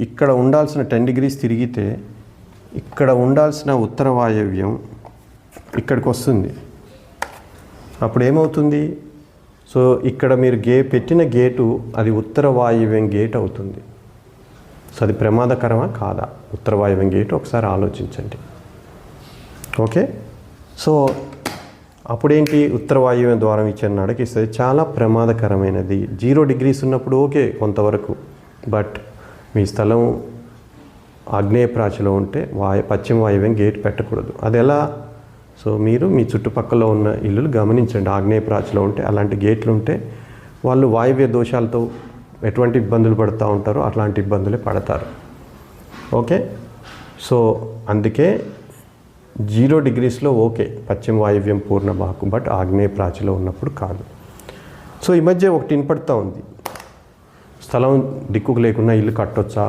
ఇక్కడ ఉండాల్సిన ten degrees తిరిగితే ఇక్కడ ఉండాల్సిన ఉత్తర వాయవ్యం ఇక్కడికి వస్తుంది. అప్పుడు ఏమవుతుంది? సో ఇక్కడ మీరు గే పెట్టిన గేటు అది ఉత్తర వాయువ్యం గేట్ అవుతుంది. సో అది ప్రమాదకరమా? కాదా. ఉత్తర వాయువ్యం గేట్ ఒకసారి ఆలోచించండి. ఓకే? సో అప్పుడేంటి? ఉత్తర వాయువ్యం ద్వారం ఇచ్చిన నడకిస్తుంది చాలా ప్రమాదకరమైనది. జీరో డిగ్రీస్ ఉన్నప్పుడు ఓకే కొంతవరకు. బట్ మీ స్థలం ఆగ్నేయ ప్రాచిలో ఉంటే వాయు పశ్చిమ వాయువ్యం గేట్ పెట్టకూడదు. అది ఎలా? సో మీరు మీ చుట్టుపక్కల ఉన్న ఇల్లులు గమనించండి. ఆగ్నేయ ప్రాచిలో ఉంటే అలాంటి గేట్లు ఉంటే వాళ్ళు వాయువ్య దోషాలతో ఎటువంటి ఇబ్బందులు పడుతూ ఉంటారో అట్లాంటి ఇబ్బందులే పడతారు. ఓకే? సో అందుకే జీరో డిగ్రీస్లో ఓకే పశ్చిమ వాయువ్యం పూర్ణ బాకు బట్ ఆగ్నేయ ప్రాచిలో ఉన్నప్పుడు కాదు. సో ఈ మధ్య ఒకటి వినపడుతూ ఉంది. స్థలం దిక్కుకు లేకుండా ఇల్లు కట్టొచ్చా?